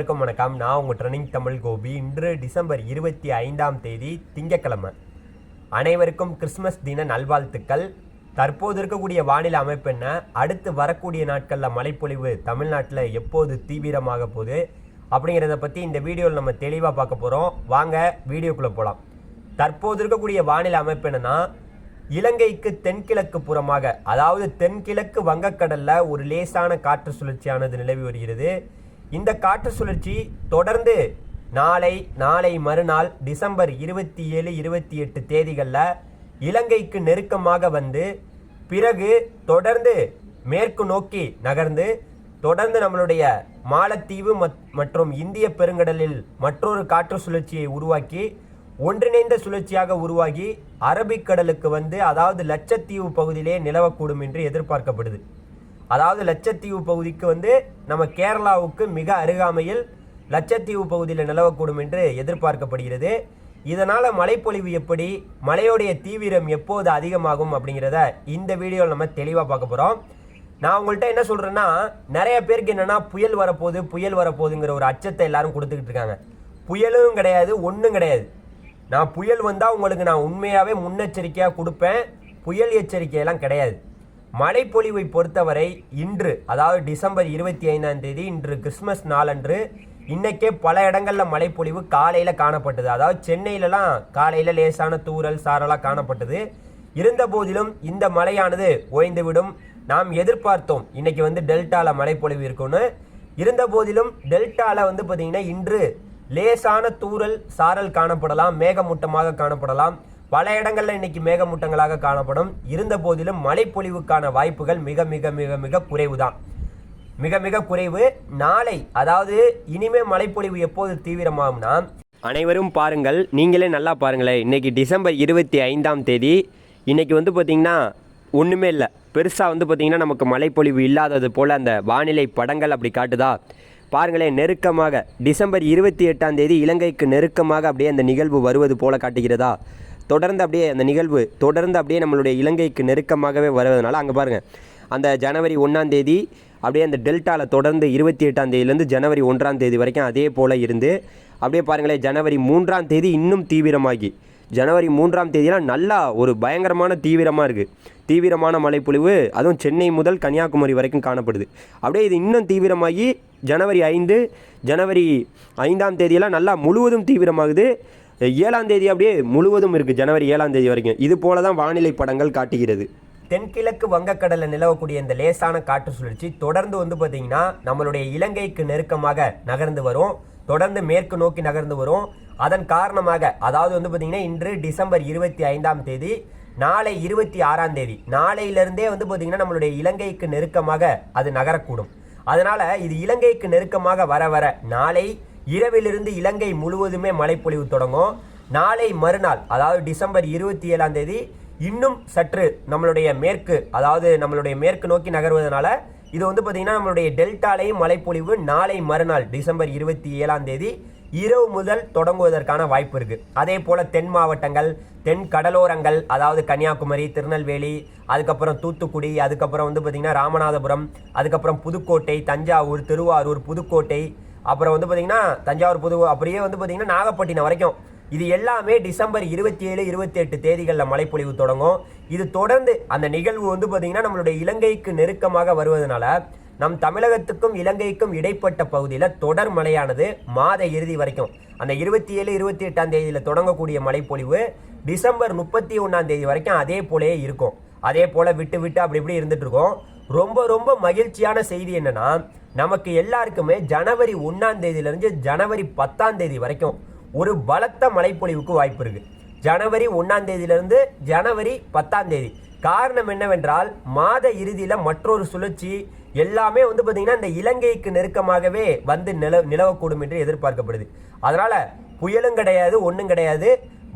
அனைவருக்கும் வணக்கம். நான் உங்கள் ட்ரெனிங் தமிழ் கோபி. இன்று டிசம்பர் இருபத்தி ஐந்தாம் தேதி திங்கக்கிழமை அனைவருக்கும் கிறிஸ்மஸ் தின நல்வாழ்த்துக்கள். தற்போது இருக்கக்கூடிய வானிலை அமைப்பு என்ன? அடுத்து வரக்கூடிய நாட்களில் மழைப்பொழிவு தமிழ்நாட்டில் எப்போது தீவிரமாக போகுது? அப்படிங்கிறத பற்றி இந்த வீடியோவில் நம்ம தெளிவாக பார்க்க போகிறோம் வாங்க வீடியோக்குள்ளே போகலாம் தற்போது இருக்கக்கூடிய வானிலை அமைப்பு என்னன்னா இலங்கைக்கு தென்கிழக்கு புறமாக அதாவது தென்கிழக்கு வங்கக்கடலில் ஒரு லேசான காற்று சுழற்சியானது நிலவி வருகிறது. இந்த காற்று சுழற்சி தொடர்ந்து நாளை நாளை மறுநாள் டிசம்பர் இருபத்தி ஏழு இருபத்தி எட்டு தேதிகளில் இலங்கைக்கு நெருக்கமாக வந்து பிறகு தொடர்ந்து மேற்கு நோக்கி நகர்ந்து தொடர்ந்து நம்மளுடைய மாலத்தீவு மத்- மற்றும் இந்திய பெருங்கடலில் மற்றொரு காற்று சுழற்சியை உருவாக்கி ஒன்றிணைந்த சுழற்சியாக உருவாகி அரபிக்கடலுக்கு வந்து அதாவது லட்சத்தீவு பகுதியிலே நிலவக்கூடும் என்று எதிர்பார்க்கப்படுது. அதாவது லட்சத்தீவு பகுதிக்கு வந்து நம்ம கேரளாவுக்கு மிக அருகாமையில் லட்சத்தீவு பகுதியில் நிலவக்கூடும் என்று எதிர்பார்க்கப்படுகிறது. இதனால் மழைப்பொழிவு எப்படி மழையோடைய தீவிரம் எப்போது அதிகமாகும் அப்படிங்கிறத இந்த வீடியோவில் நம்ம தெளிவாக பார்க்க போகிறோம் நான் உங்கள்கிட்ட என்ன சொல்கிறேன்னா நிறைய பேருக்கு என்னென்னா புயல் வரப்போகுது புயல் வரப்போகுதுங்கிற ஒரு அச்சத்தை எல்லாரும் கொடுத்துக்கிட்டு இருக்காங்க. புயலும் கிடையாது ஒன்றும் கிடையாது. நான் புயல் வந்தால் உங்களுக்கு நான் உண்மையாகவே முன்னெச்சரிக்கையாக கொடுப்பேன் புயல் எச்சரிக்கையெல்லாம் கிடையாது. மழைப்பொழிவை பொறுத்தவரை இன்று அதாவது டிசம்பர் இருபத்தி ஐந்தாம் தேதி இன்று கிறிஸ்மஸ் நாளன்று இன்றைக்கே பல இடங்களில் மழைப்பொழிவு காலையில் காணப்பட்டது. அதாவது சென்னையிலலாம் காலையில் லேசான தூறல் சாரலாக காணப்பட்டது. இருந்த போதிலும் இந்த மழையானது ஓய்ந்துவிடும். நாம் எதிர்பார்த்தோம் இன்னைக்கு வந்து டெல்டாவில் மழைப்பொழிவு இருக்கும்னு. இருந்த போதிலும் டெல்டாவில் வந்து பார்த்தீங்கன்னா இன்று லேசான தூறல் சாரல் காணப்படலாம் மேகமூட்டமாக காணப்படலாம். பல இடங்களில் இன்னைக்கு மேகமூட்டங்களாக காணப்படும். இருந்த போதிலும் மழைப்பொழிவுக்கான வாய்ப்புகள் மிக மிக மிக மிக குறைவு தான் மிக மிக குறைவு. நாளை அதாவது இனிமே மழைப்பொழிவு எப்போது தீவிரமாகும்னா அனைவரும் பாருங்கள். நீங்களே நல்லா பாருங்களேன். இன்றைக்கி டிசம்பர் இருபத்தி ஐந்தாம் தேதி. இன்றைக்கி வந்து பார்த்தீங்கன்னா ஒன்றுமே இல்லை. பெருசாக வந்து பார்த்திங்கன்னா நமக்கு மழைப்பொழிவு இல்லாதது போல் அந்த வானிலை படங்கள் அப்படி காட்டுதா? பாருங்களேன் நெருக்கமாக. டிசம்பர் இருபத்தி எட்டாம் தேதி இலங்கைக்கு நெருக்கமாக அப்படியே அந்த நிகழ்வு வருவது போல காட்டுகிறதா? தொடர்ந்து அப்படியே அந்த நிகழ்வு தொடர்ந்து அப்படியே நம்மளுடைய இலங்கைக்கு நெருக்கமாகவே வருவதனால அங்கே பாருங்கள் அந்த ஜனவரி ஒன்றாம் தேதி அப்படியே அந்த டெல்டாவில் தொடர்ந்து இருபத்தி எட்டாம் தேதியிலேருந்து ஜனவரி ஒன்றாம் தேதி வரைக்கும் அதே போல் இருந்து அப்படியே பாருங்களேன் ஜனவரி மூன்றாம் தேதி இன்னும் தீவிரமாகி. ஜனவரி மூன்றாம் தேதியெலாம் நல்லா ஒரு பயங்கரமான தீவிரமாக இருக்குது தீவிரமான மழைப்பொழிவு அதுவும் சென்னை முதல் கன்னியாகுமரி வரைக்கும் காணப்படுது. அப்படியே இது இன்னும் தீவிரமாகி ஜனவரி ஐந்து ஜனவரி ஐந்தாம் தேதியெல்லாம் நல்லா முழுவதும் தீவிரமாகுது. ஏழாம் தேதி அப்படியே முழுவதும் இருக்குது ஜனவரி ஏழாம் தேதி வரைக்கும். இது போல தான் வானிலை படங்கள் காட்டுகிறது. தென்கிழக்கு வங்கக்கடலில் நிலவக்கூடிய இந்த லேசான காற்று சுழற்சி தொடர்ந்து வந்து பார்த்தீங்கன்னா நம்மளுடைய இலங்கைக்கு நெருக்கமாக நகர்ந்து வரும். தொடர்ந்து மேற்கு நோக்கி நகர்ந்து வரும். அதன் காரணமாக அதாவது வந்து பார்த்தீங்கன்னா இன்று டிசம்பர் இருபத்தி ஐந்தாம் தேதி நாளை இருபத்தி ஆறாம் தேதி. நாளையிலிருந்தே வந்து பார்த்தீங்கன்னா நம்மளுடைய இலங்கைக்கு நெருக்கமாக அது நகரக்கூடும். அதனால் இது இலங்கைக்கு நெருக்கமாக வர வர நாளை இரவிலிருந்து இலங்கை முழுவதுமே மழைப்பொழிவு தொடங்கும். நாளை மறுநாள் அதாவது டிசம்பர் இருபத்தி ஏழாம் தேதி இன்னும் சற்று நம்மளுடைய மேற்கு அதாவது நம்மளுடைய மேற்கு நோக்கி நகர்வதனால இது வந்து பார்த்தீங்கன்னா நம்மளுடைய டெல்டாலையும் மழைப்பொழிவு நாளை மறுநாள் டிசம்பர் இருபத்தி ஏழாம் தேதி இரவு முதல் தொடங்குவதற்கான வாய்ப்பு இருக்கு. அதே போல தென் மாவட்டங்கள் தென் கடலோரங்கள் அதாவது கன்னியாகுமரி திருநெல்வேலி அதுக்கப்புறம் தூத்துக்குடி அதுக்கப்புறம் வந்து பார்த்தீங்கன்னா ராமநாதபுரம் அதுக்கப்புறம் புதுக்கோட்டை தஞ்சாவூர் திருவாரூர் புதுக்கோட்டை அப்புறம் வந்து பார்த்திங்கன்னா தஞ்சாவூர் புது அப்படியே வந்து பார்த்தீங்கன்னா நாகப்பட்டினம் வரைக்கும். இது எல்லாமே டிசம்பர் இருபத்தி ஏழு இருபத்தி எட்டு தேதிகளில் மழைப்பொழிவு தொடங்கும். இது தொடர்ந்து அந்த நிகழ்வு வந்து பார்த்திங்கன்னா நம்மளுடைய இலங்கைக்கு நெருக்கமாக வருவதனால நம் தமிழகத்துக்கும் இலங்கைக்கும் இடைப்பட்ட பகுதியில் தொடர் மழையானது மாத இறுதி வரைக்கும். அந்த இருபத்தி ஏழு இருபத்தி எட்டாம் தேதியில் தொடங்கக்கூடிய மழைப்பொழிவு டிசம்பர் முப்பத்தி ஒன்றாம் தேதி வரைக்கும் அதே போலே இருக்கும். அதே போல் விட்டு விட்டு அப்படி இப்படி இருந்துகிட்ருக்கோம் ரொம்ப ரொம்ப மகிழ்ச்சியான செய்தி என்னன்னா நமக்கு எல்லாருக்குமே ஜனவரி ஒன்றாம் தேதியிலேருந்து ஜனவரி பத்தாம் தேதி வரைக்கும் ஒரு பலத்த மழைப்பொழிவுக்கு வாய்ப்பு இருக்கு. ஜனவரி ஒன்றாம் தேதியிலிருந்து ஜனவரி பத்தாம் தேதி. காரணம் என்னவென்றால் மாத இறுதியில் மற்றொரு சுழற்சி எல்லாமே வந்து பார்த்தீங்கன்னா இந்த இலங்கைக்கு நெருக்கமாகவே வந்து நில நிலவக்கூடும் என்று எதிர்பார்க்கப்படுது. அதனால புயலும் கிடையாது ஒன்றும் கிடையாது.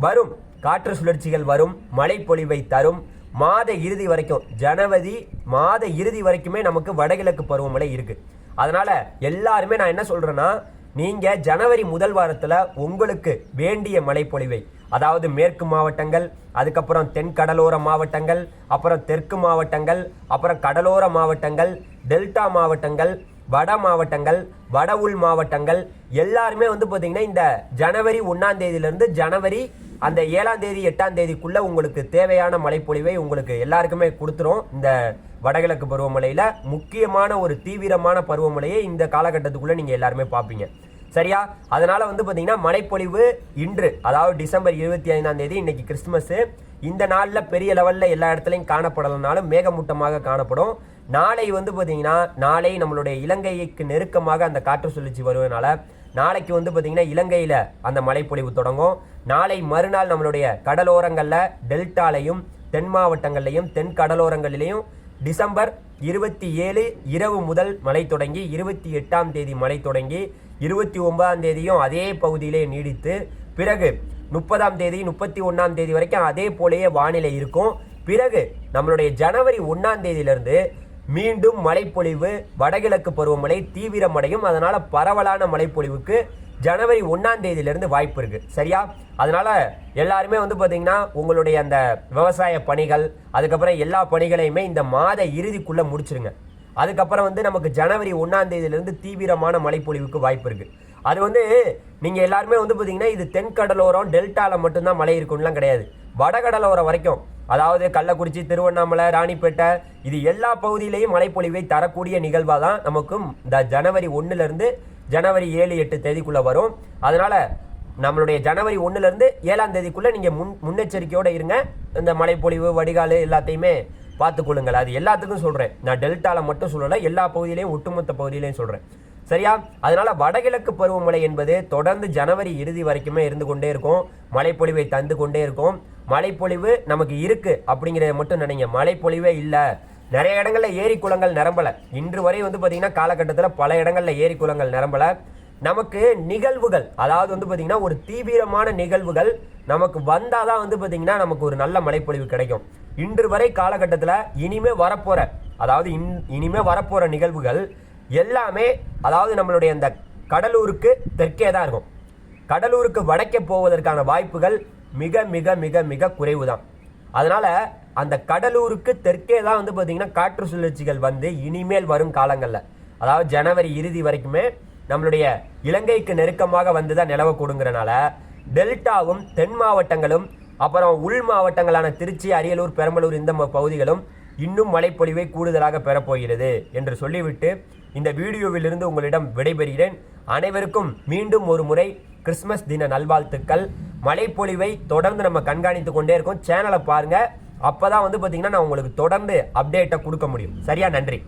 வரும் காற்று சுழற்சிகள் வரும் மழைப்பொழிவை தரும். மாத இறுதி வரைக்கும் ஜனவரி மாத இறுதி வரைக்குமே நமக்கு வடகிழக்கு பருவமழை இருக்கு. அதனால எல்லாருமே நான் என்ன சொல்றேன்னா நீங்க ஜனவரி முதல் வாரத்துல உங்களுக்கு வேண்டிய மழைப்பொழிவை அதாவது மேற்கு மாவட்டங்கள் அதுக்கப்புறம் தென் கடலோர மாவட்டங்கள் அப்புறம் தெற்கு மாவட்டங்கள் அப்புறம் கடலோர மாவட்டங்கள் டெல்டா மாவட்டங்கள் வட மாவட்டங்கள் வட உள் மாவட்டங்கள் எல்லாருமே வந்து பார்த்தீங்கன்னா இந்த ஜனவரி ஒன்றாம் தேதியிலேருந்து ஜனவரி அந்த ஏழாம் தேதி எட்டாம் தேதிக்குள்ள உங்களுக்கு தேவையான மழைப்பொழிவை உங்களுக்கு எல்லாருக்குமே கொடுத்துரும். இந்த வடகிழக்கு பருவமழையில முக்கியமான ஒரு தீவிரமான பருவமழையை இந்த காலகட்டத்துக்குள்ள நீங்க எல்லாருமே பார்ப்பீங்க. சரியா? அதனால வந்து பாத்தீங்கன்னா மழைப்பொழிவு இன்று அதாவது டிசம்பர் இருபத்தி ஐந்தாம் தேதி இன்னைக்கு கிறிஸ்துமஸ். இந்த நாளில் பெரிய லெவலில் எல்லா இடத்துலையும் காணப்படலனாலும் மேகமூட்டமாக காணப்படும். நாளை வந்து பார்த்தீங்கன்னா நாளை நம்மளுடைய இலங்கைக்கு நெருக்கமாக அந்த காற்று சுழற்சி வருவதனால நாளைக்கு வந்து பார்த்தீங்கன்னா இலங்கையில் அந்த மழைப்பொழிவு தொடங்கும். நாளை மறுநாள் நம்மளுடைய கடலோரங்களில் டெல்டாலையும் தென் மாவட்டங்கள்லையும் தென் கடலோரங்களிலையும் டிசம்பர் இருபத்தி ஏழு இரவு முதல் மழை தொடங்கி இருபத்தி எட்டாம் தேதி மழை தொடங்கி இருபத்தி ஒன்பதாம் தேதியும் அதே பகுதியிலே நீடித்து பிறகு முப்பதாம் தேதி முப்பத்தி ஒன்றாம் தேதி வரைக்கும் அதே போலேயே வானிலை இருக்கும். பிறகு நம்மளுடைய ஜனவரி ஒன்றாம் தேதியிலிருந்து மீண்டும் மழைப்பொழிவு வடகிழக்கு பருவமழை தீவிரமடையும். அதனால் பரவலான மழைப்பொழிவுக்கு ஜனவரி ஒன்றாம் தேதியிலேருந்து வாய்ப்பு இருக்குது சரியா? அதனால் எல்லாருமே வந்து பார்த்தீங்கன்னா உங்களுடைய அந்த விவசாய பணிகள் அதுக்கப்புறம் எல்லா பணிகளையுமே இந்த மாத இறுதிக்குள்ளே முடிச்சிருங்க. அதுக்கப்புறம் வந்து நமக்கு ஜனவரி ஒன்றாம் தேதியிலேருந்து தீவிரமான மழைப்பொழிவுக்கு வாய்ப்பு இருக்குது அது வந்து நீங்கள் எல்லாருமே வந்து பார்த்தீங்கன்னா இது தென்கடலோரம் டெல்டாவில் மட்டும்தான் மழை இருக்கும்லாம் கிடையாது. வடகடலோரம் வரைக்கும். அதாவது கள்ளக்குறிச்சி திருவண்ணாமலை ராணிப்பேட்டை இது எல்லா பகுதியிலையும் மழைப்பொழிவை தரக்கூடிய நிகழ்வாக தான் நமக்கும் இந்த ஜனவரி ஒன்றுலேருந்து ஜனவரி ஏழு எட்டு தேதிக்குள்ளே வரும். அதனால் நம்மளுடைய ஜனவரி ஒன்றுலேருந்து ஏழாம் தேதிக்குள்ளே நீங்கள் முன் முன்னெச்சரிக்கையோடு இருங்க. இந்த மழைப்பொழிவு வடிகால் எல்லாத்தையுமே பார்த்துக்கொள்ளுங்கள் அது எல்லாத்துக்கும் சொல்கிறேன் நான் டெல்டாவில் மட்டும் சொல்லலை எல்லா பகுதியிலையும் ஒட்டுமொத்த பகுதியிலையும் சொல்கிறேன் சரியா? அதனால வடகிழக்கு பருவமழை என்பது தொடர்ந்து ஜனவரி இறுதி வரைக்குமே இருந்து கொண்டே இருக்கும். மழைப்பொழிவை தந்து கொண்டே இருக்கும். மழைப்பொழிவு நமக்கு இருக்கு அப்படிங்கிறத மட்டும் நினைங்க. மழைப்பொழிவே இல்லை. நிறைய இடங்களில் ஏரி குளங்கள் நிரம்பலை. இன்று வரை வந்து பார்த்தீங்கன்னா காலகட்டத்தில் பல இடங்களில் ஏரி குளங்கள் நிரம்பலை. நமக்கு நிகழ்வுகள் அதாவது வந்து பார்த்திங்கன்னா ஒரு தீவிரமான நிகழ்வுகள் நமக்கு வந்தால் தான் வந்து பார்த்திங்கன்னா நமக்கு ஒரு நல்ல மழைப்பொழிவு கிடைக்கும். இன்று வரை காலகட்டத்தில் இனிமே வரப்போகிற அதாவது இன் இனிமே வரப்போகிற நிகழ்வுகள் எல்லாமே அதாவது நம்மளுடைய அந்த கடலூருக்கு தெற்கே தான் இருக்கும். கடலூருக்கு வடக்கே போவதற்கான வாய்ப்புகள் மிக மிக மிக மிக குறைவு தான் அதனால் அந்த கடலூருக்கு தெற்கே தான் வந்து பார்த்தீங்கன்னா காற்று சுழற்சிகள் வந்து இனிமேல் வரும் காலங்களில். அதாவது ஜனவரி இறுதி வரைக்குமே நம்மளுடைய இலங்கைக்கு நெருக்கமாக வந்து தான் நிலவக்கூடுங்கிறனால டெல்டாவும் தென் மாவட்டங்களும் அப்புறம் உள் மாவட்டங்களான திருச்சி அரியலூர் பெரம்பலூர் இந்த பகுதிகளும் இன்னும் மழைப்பொழிவை கூடுதலாக பெறப்போகிறது என்று சொல்லிவிட்டு இந்த வீடியோவிலிருந்து உங்களிடம் விடைபெறுகிறேன். அனைவருக்கும் மீண்டும் ஒரு முறை கிறிஸ்மஸ் தின நல்வாழ்த்துக்கள். மழைப்பொழிவை தொடர்ந்து நம்ம கண்காணித்து கொண்டே இருக்கோம். சேனலை அப்போ தான் வந்து பார்த்தீங்கன்னா நான் உங்களுக்கு தொடர்ந்து அப்டேட்டை கொடுக்க முடியும். சரியா? நன்றி.